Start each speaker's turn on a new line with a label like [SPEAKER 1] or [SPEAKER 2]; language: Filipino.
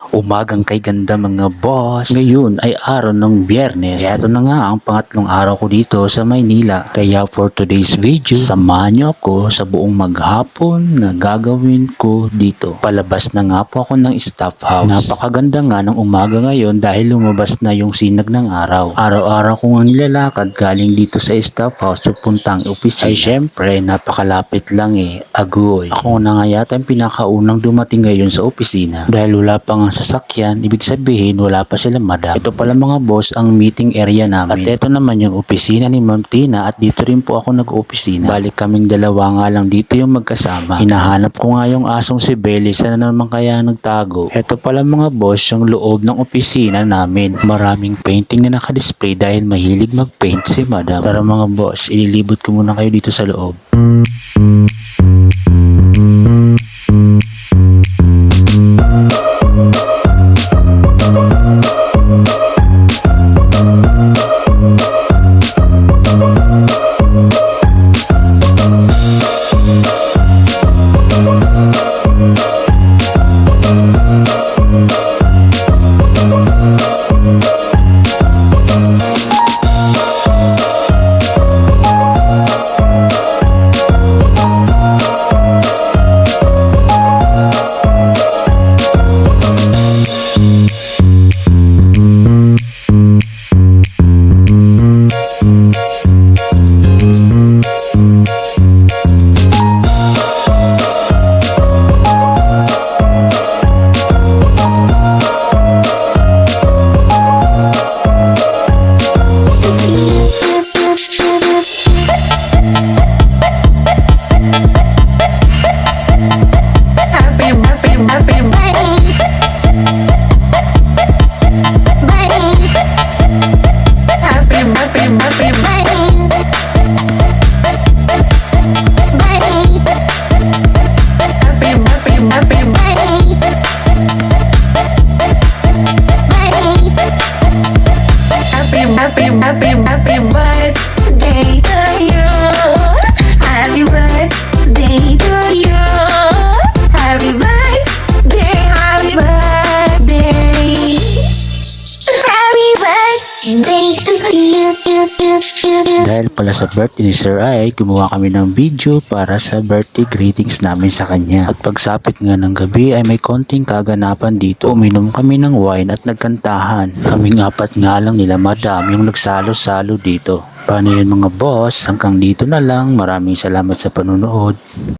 [SPEAKER 1] Umagang kay ganda mga boss. Ngayon ay araw ng biyernes. Kaya ito na nga ang pangatlong araw ko dito sa Maynila. Kaya for today's video, samahan niyo ako sa buong maghapon na gagawin ko dito. Palabas na nga po ako ng staff house. Napakaganda nga ng umaga ngayon dahil lumabas na yung sinag ng araw. Araw-araw ko nga nilalakad galing dito sa staff house pupuntang opisina. Ay syempre, napakalapit lang eh. Agoy. Ako na nga yata yung pinakaunang dumating ngayon sa opisina. Dahil wala pa nga sasakyan, ibig sabihin wala pa sila madam. Ito pala mga boss ang meeting area namin. At ito naman yung opisina ni Ma'am Tina at dito rin po ako nag-opisina. Balik kaming dalawa nga lang dito yung magkasama. Hinahanap ko nga yung asong si Belly. Sana naman kaya nagtago. Ito pala mga boss yung loob ng opisina namin. Maraming painting na nakadisplay dahil mahilig mag-paint si madam. Para mga boss, ililibot ko muna kayo dito sa loob.
[SPEAKER 2] Happy, Happy, happy, happy, birthday
[SPEAKER 1] Dahil pala sa birthday ni Sir Ay, gumawa kami ng video para sa birthday greetings namin sa kanya. At pagsapit nga ng gabi ay may konting kaganapan dito. Uminom kami ng wine at nagkantahan. Kaming apat nga lang nila madam yung nagsalo-salo dito. Paano yun mga boss? Hanggang dito na lang. Maraming salamat sa panunood.